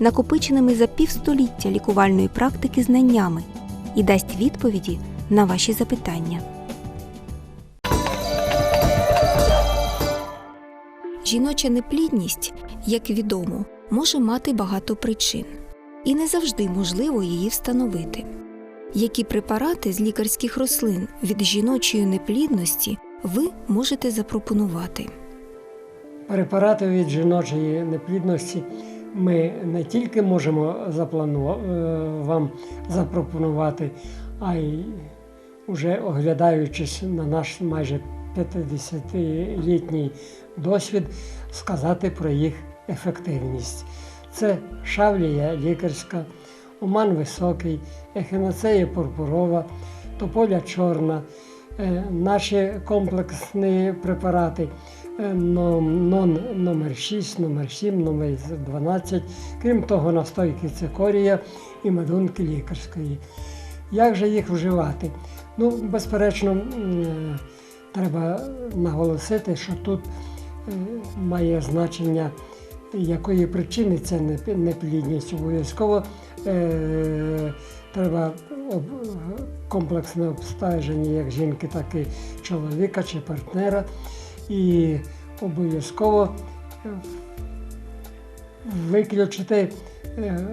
накопиченими за півстоліття лікувальної практики знаннями і дасть відповіді на ваші запитання. Жіноча неплідність, як відомо, може мати багато причин, і не завжди можливо її встановити. Які препарати з лікарських рослин від жіночої неплідності ви можете запропонувати? Препарати від жіночої неплідності ми не тільки можемо е, вам запропонувати, а й уже оглядаючись на наш майже 50-літній досвід, сказати про їх ефективність. Це шавлія лікарська, оман високий, ехінацея пурпурова, тополя чорна, е, наші комплексні препарати номер 6, номер 7, номер 12, крім того, настойки цикорія і медунки лікарської. Як же їх вживати? Ну, безперечно, е, треба наголосити, що тут е, має значення, якої причини непі- неплідність. Обов'язково е, треба комплексне обстеження як жінки, так і чоловіка чи партнера. І обов'язково е, виключити е,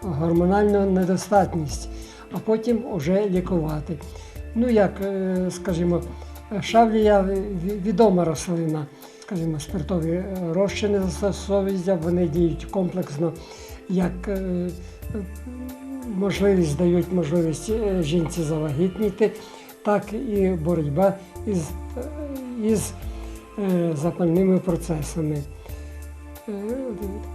гормональну недостатність, а потім вже лікувати. Ну, як, е, скажімо, шавлія відома рослина, скажімо, спиртові розчини застосовуються, вони діють комплексно, як можливість дають можливість жінці завагітніти, так і боротьба із, із запальними процесами. Е,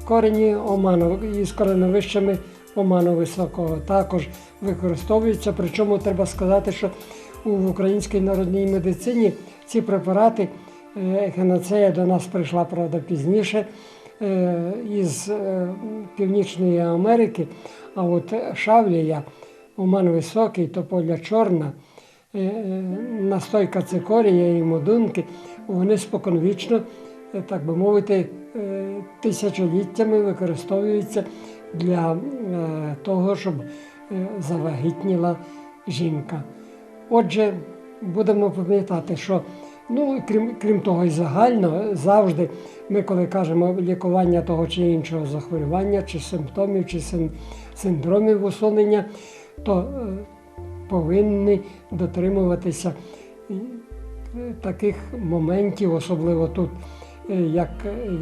Корені оману із кореновищами оману високого також використовуються. Причому треба сказати, що в українській народній медицині ці препарати е, ехінацея до нас прийшла правда пізніше е, із е, Північної Америки. А от шавлія, оман високий, тополя чорна, е, е, настойка цикорія і модунки, вони споконвічно, е, так би мовити, е, тисячоліттями використовуються для е, того, щоб е, завагітніла жінка. Отже, будемо пам'ятати, що ну, крім, крім того, і загально завжди ми, коли кажемо лікування того чи іншого захворювання, чи симптомів, чи син- синдромів усунення, то е, повинні дотримуватися е, таких моментів, особливо тут, е, як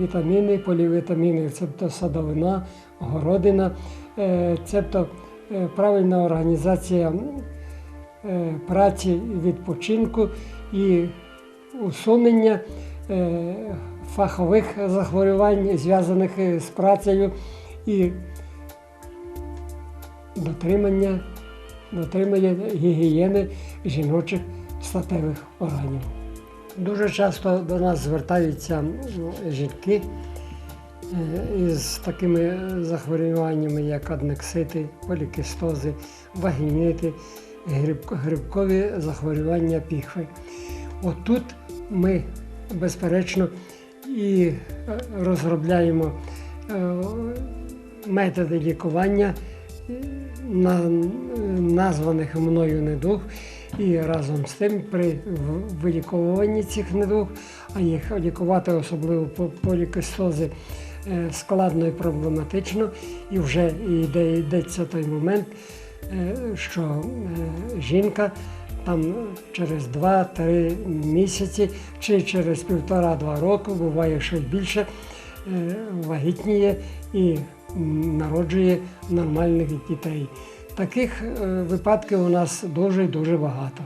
вітаміни, полівітаміни, цебто садовина, городина, е, цебто правильна організація праці, відпочинку і усунення фахових захворювань, зв'язаних з працею і дотримання, дотримання гігієни жіночих статевих органів. Дуже часто до нас звертаються жінки е, із такими захворюваннями, як аднексити, полікистози, вагініти, грибкові захворювання піхви. Отут ми, безперечно, і е, розробляємо е, методи лікування на названих мною недуг. І разом з тим при виліковуванні цих недуг, а їх лікувати особливо по полікистози е, складно і проблематично, і вже йде, йдеться той момент, е, що е, жінка там через 2-3 місяці чи через півтора-два роки, буває що більше, вагітніє і народжує нормальних дітей. Таких е, випадків у нас дуже і дуже багато.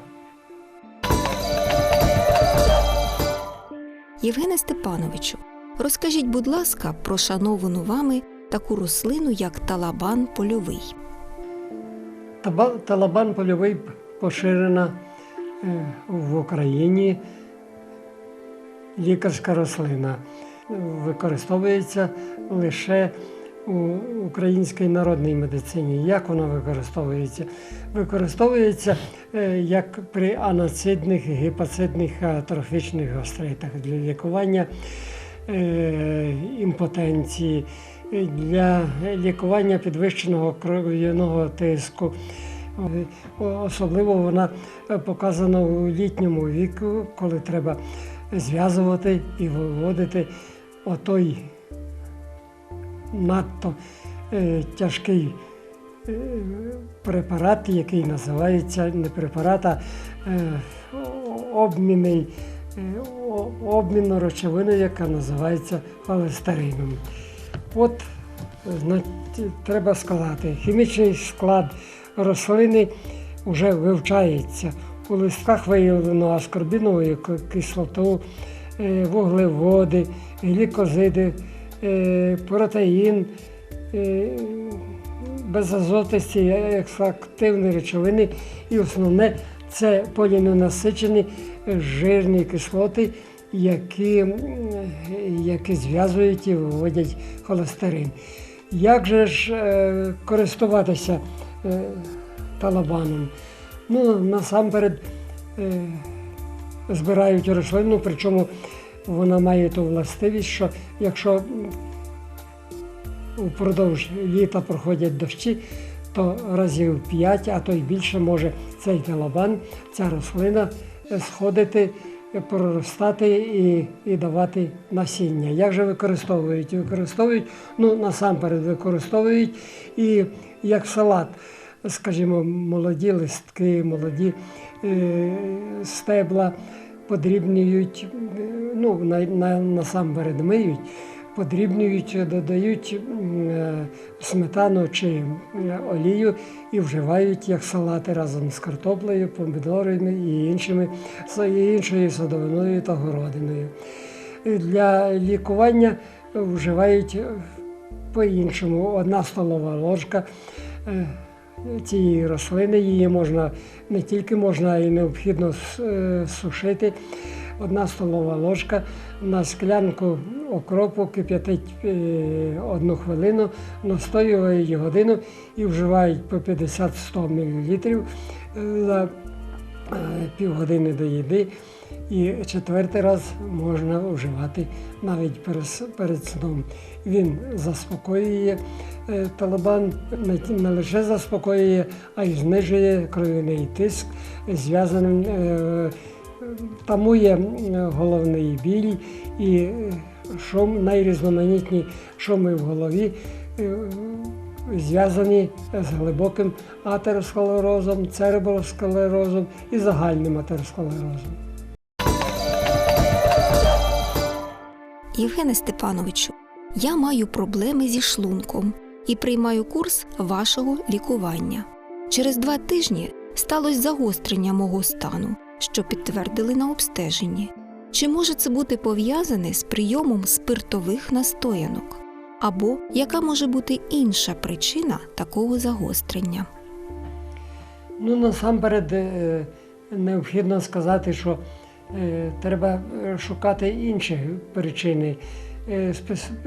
Євгене Степановичу, розкажіть, будь ласка, про шановану вами таку рослину, як талабан польовий. Талабан польовий поширена е, в Україні лікарська рослина. Використовується лише у українській народній медицині. Як вона використовується? Використовується е, як при аноцидних, гепацидних, атрофічних гастритах для лікування е, імпотенції, для лікування підвищеного кров'яного тиску. Особливо вона показана у літньому віку, коли треба зв'язувати і виводити отой надто е, тяжкий е, препарат, який називається не препарат, а е, обмінний, е, о- обмінну речовину, яка називається холестерином. От, треба сказати, хімічний склад рослини вже вивчається. У листках виявлено аскорбінову кислоту, е, вуглеводи, глікозиди, протеїн, е, безазотисті, екстрактивні речовини і основне це поліненасичені жирні кислоти, які, які зв'язують і виводять холестерин. Як же ж е, користуватися е, талабаном? Ну, насамперед е, збирають рослину, причому вона має ту властивість, що якщо м, упродовж літа проходять дощі, то разів 5, а то й більше може цей талабан, ця рослина сходити, проростати і, і давати насіння. Як же використовують? Використовують, ну насамперед використовують і як салат, скажімо, молоді листки, молоді е, стебла подрібнюють, е, ну, на, на, насамперед миють, подрібнюють, додають е, сметану чи олію і вживають як салати разом з картоплею, помідорами і іншими і іншою садовиною та городиною. Для лікування вживають е, по-іншому. Одна столова ложка е, цієї рослини. Її можна не тільки можна, й необхідно е, сушити. Одна столова ложка на склянку окропу кип'ятить е, одну хвилину, настоюють годину і вживають по 50-100 мл за е, півгодини до їди. І четвертий раз можна вживати навіть перед, сном. Він заспокоює е, талабан, не, лише заспокоює, а й знижує кров'яний тиск, зв'язаний, е, тамує головний біль і е, шум, найрізноманітні шуми в голові. е, Зв'язані з глибоким атеросклерозом, церебросклерозом і загальним атеросклерозом. Євгене Степановичу, я маю проблеми зі шлунком і приймаю курс вашого лікування. Через два тижні сталося загострення мого стану, що підтвердили на обстеженні. Чи може це бути пов'язане з прийомом спиртових настоянок? Або яка може бути інша причина такого загострення? Ну, насамперед, е, необхідно сказати, що е, треба е, шукати інші причини. Е,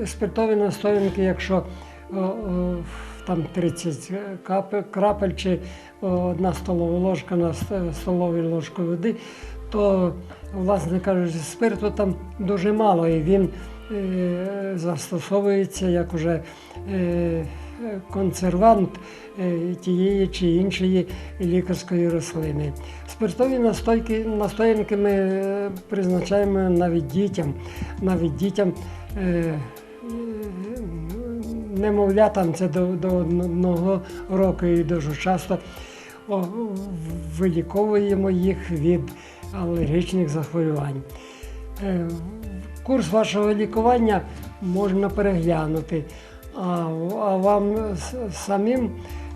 Спиртові настоянки, якщо о, о, там 30 крапель чи одна столова ложка на ст- столову ложку води, то, власне кажучи, спирту там дуже мало, і він е, застосовується як уже е, консервант е, тієї чи іншої лікарської рослини. Спиртові настойки, настоянки ми е, призначаємо навіть дітям, навіть дітям. е, е, Немовлятам це до, до одного року і дуже часто виліковуємо їх від алергічних захворювань. Е, Курс вашого лікування можна переглянути, а, а вам самим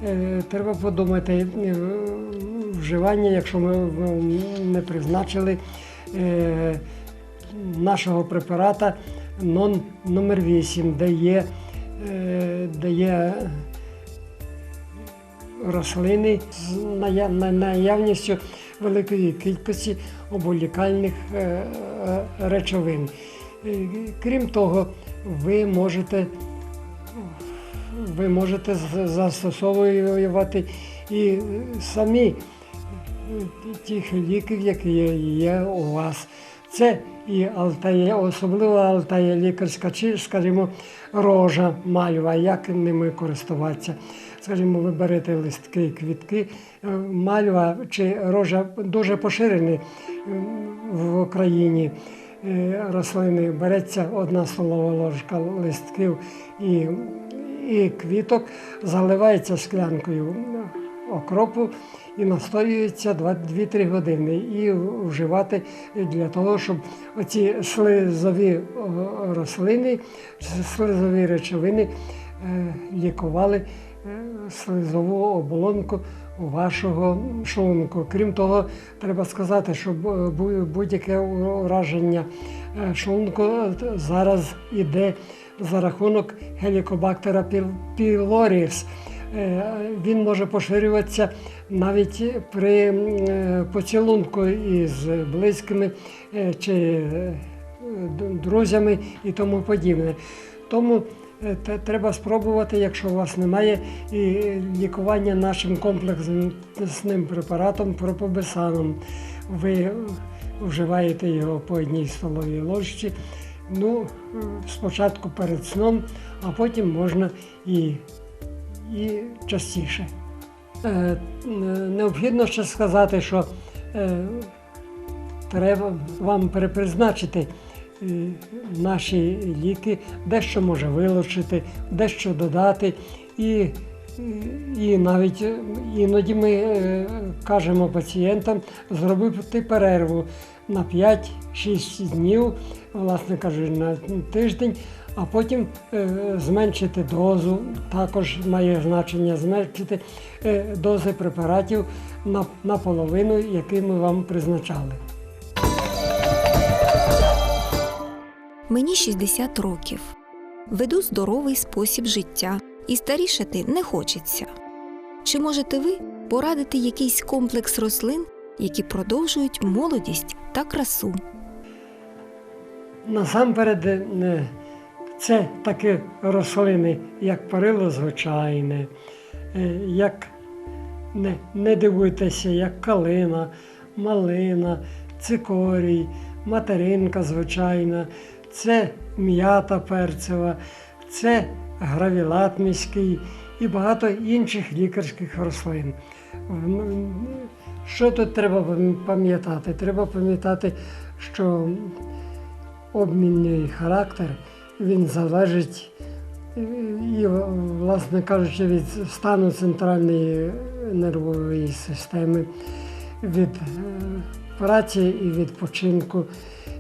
е, треба подумати е, вживання, якщо ми не призначили е, нашого препарата нон номер 8 де є, де є рослини з наявністю великої кількості оболікальних речовин. Крім того, ви можете ви можете застосовувати і самі тих ліків, які є, у вас. Це і алтає, особливо алтає лікарська, чи, скажімо, рожа мальва, як ними користуватися. Скажімо, ви берете листки, квітки, е, мальва чи рожа дуже поширені в Україні. Е, Рослини береться одна столова ложка листків і, і квіток, заливається склянкою окропу і настоюється 2-3 години. І вживати для того, щоб оці слизові рослини, слизові речовини е, лікували е, слизову оболонку вашого шлунку. Крім того, треба сказати, що бу- бу- будь-яке ураження е, шлунку зараз іде за рахунок гелікобактера пілоріс. Е, Він може поширюватися навіть при е, поцілунку із близькими е, чи е, друзями і тому подібне. Тому е, треба спробувати, якщо у вас немає, і лікування нашим комплексним препаратом пропобесаном. Ви вживаєте його по одній столовій ложці. Ну, е, спочатку перед сном, а потім можна і, і частіше. Е, е, Необхідно ще сказати, що е, треба вам перепризначити е, наші ліки, дещо може вилучити, дещо додати. І, і навіть е, іноді ми е, кажемо пацієнтам зробити перерву на 5-6 днів, власне кажучи, на тиждень, а потім е, зменшити дозу. Також має значення зменшити е, дози препаратів на половину, які ми вам призначали. Мені 60 років. Веду здоровий спосіб життя і старішати не хочеться. Чи можете ви порадити якийсь комплекс рослин, які продовжують молодість та красу? Насамперед, е, це такі рослини, як парило звичайне, е, як не, не дивуйтеся, як калина, малина, цикорій, материнка звичайна, це м'ята перцева, це гравілат міський і багато інших лікарських рослин. Що тут треба пам'ятати? Треба пам'ятати, що обмінний характер він залежить і, власне кажучи, від стану центральної нервової системи, від е, праці і відпочинку,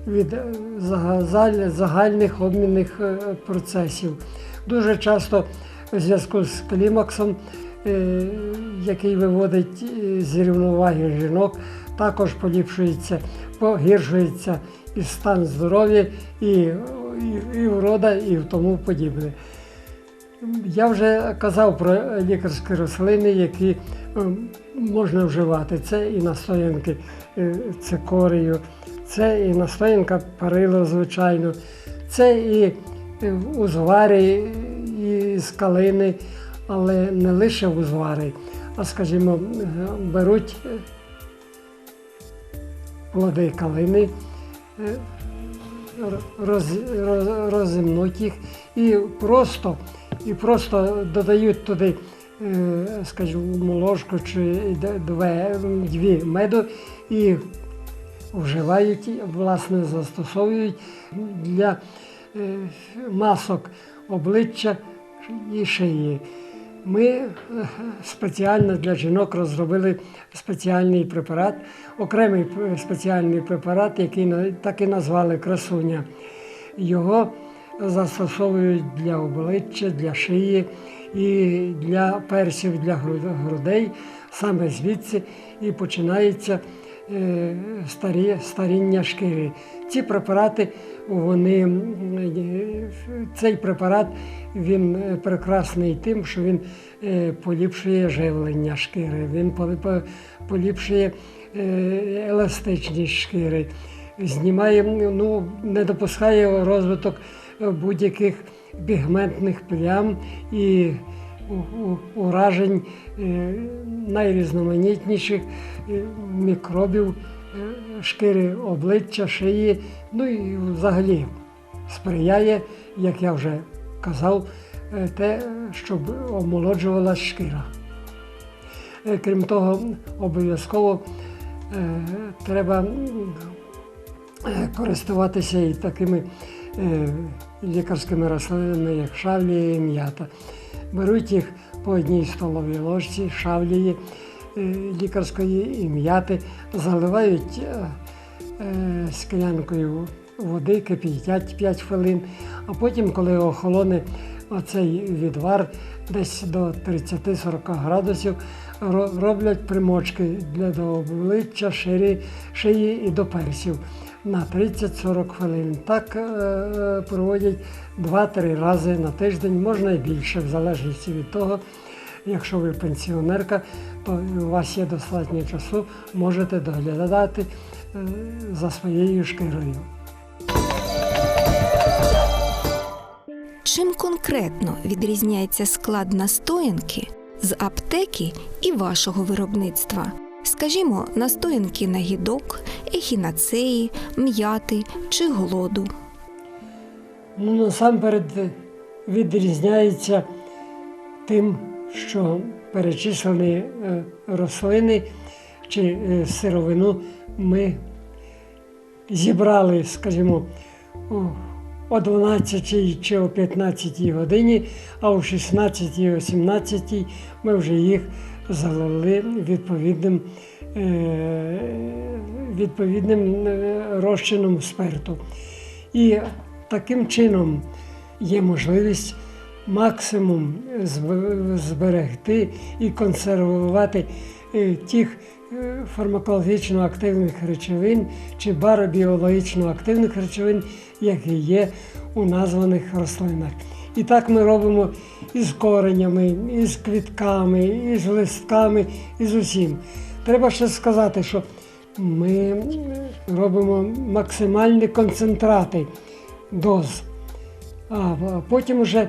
від е, загальних обмінних е, процесів. Дуже часто в зв'язку з клімаксом, е, який виводить з рівноваги жінок, також поліпшується, погіршується і стан здоров'я, і, і, і врода, і тому подібне. Я вже казав про лікарські рослини, які ем, можна вживати. Це і настоянки цикорію, це і настоянка парило, звичайно, це і е, узварі і з калини, але не лише узвари, а, скажімо, беруть е, плоди калини, е, роз, роз, розімнуть їх і просто, і просто додають туди, скажімо, ложку чи дві меду і вживають, власне, застосовують для е, масок обличчя і шиї. Ми е, спеціально для жінок розробили спеціальний препарат, окремий спеціальний препарат, який так і назвали красуня. Його застосовують для обличчя, для шиї і для персів, для грудей. Саме звідси і починається старі, старіння шкіри. Ці препарати, вони, е, цей препарат він е, прекрасний тим, що він е, поліпшує живлення шкіри, він полі- поліпшує е, еластичність шкіри, знімає, ну, не допускає розвиток е, будь-яких пігментних плям і уражень е, найрізноманітніших е, мікробів е, шкіри обличчя, шиї, ну і взагалі сприяє, як я вже казав, те, щоб омолоджувалась шкіра. Крім того, обов'язково треба користуватися і такими лікарськими рослинами, як шавлія і м'ята. Беруть їх по одній столовій ложці, шавлії е, лікарської і м'яти, заливають е, е, склянкою води, кип'ятять 5 хвилин, а потім, коли охолоне оцей відвар десь до 30-40 градусів, роблять примочки для до обличчя, шиї і до персів на 30-40 хвилин. Так е, проводять 2-3 рази на тиждень, можна і більше, в залежності від того. Якщо ви пенсіонерка, то у вас є достатньо часу, можете доглядати е, за своєю шкірою. Чим конкретно відрізняється склад настоянки з аптеки і вашого виробництва? Скажімо, настоянки на гідок, ехінацеї, м'яти чи голоду. Ну, насамперед відрізняється тим, що перечислені е, рослини чи е, сировину ми зібрали, скажімо, о 12 чи о 15 годині, а о 16 о 17 ми вже їх залили відповідним, е, відповідним е, розчином спирту. І таким чином є можливість максимум зберегти і консервувати е, тих фармакологічно активних речовин чи баробіологічно активних речовин, які є у названих рослинах. І так ми робимо із коренями, із квітками, із листками, і з усім. Треба ще сказати, що ми робимо максимальні концентрати доз. А а потім вже е,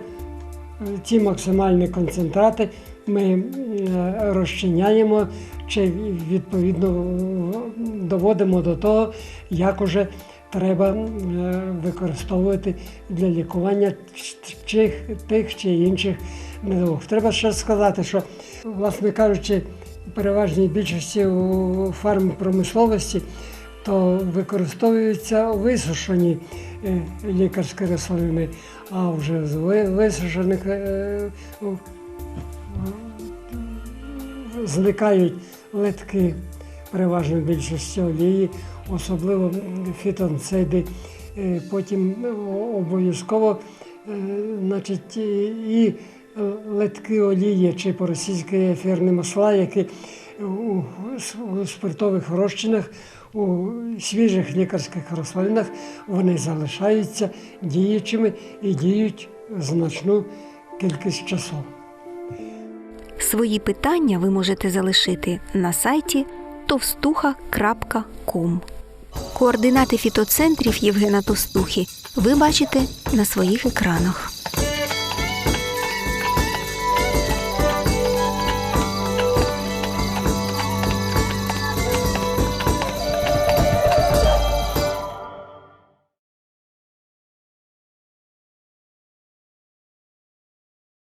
ці максимальні концентрати ми е, розчиняємо чи відповідно е, доводимо до того, як уже треба е, використовувати для лікування тих чи інших недуг. Треба ще сказати, що, власне кажучи, в переважній більшості у фармпромисловості то використовуються висушені е, лікарські рослини, а вже з висушених е, зникають литки переважно більшості олії, особливо фітонциди. Е, Потім е, обов'язково е, значить, і- литки олії чи по-російськи ефірні масла, які у спиртових розчинах, у свіжих лікарських рослинах вони залишаються діючими і діють значну кількість часу. Свої питання ви можете залишити на сайті товстуха.ком. Координати фітоцентрів Євгена Товстухи ви бачите на своїх екранах.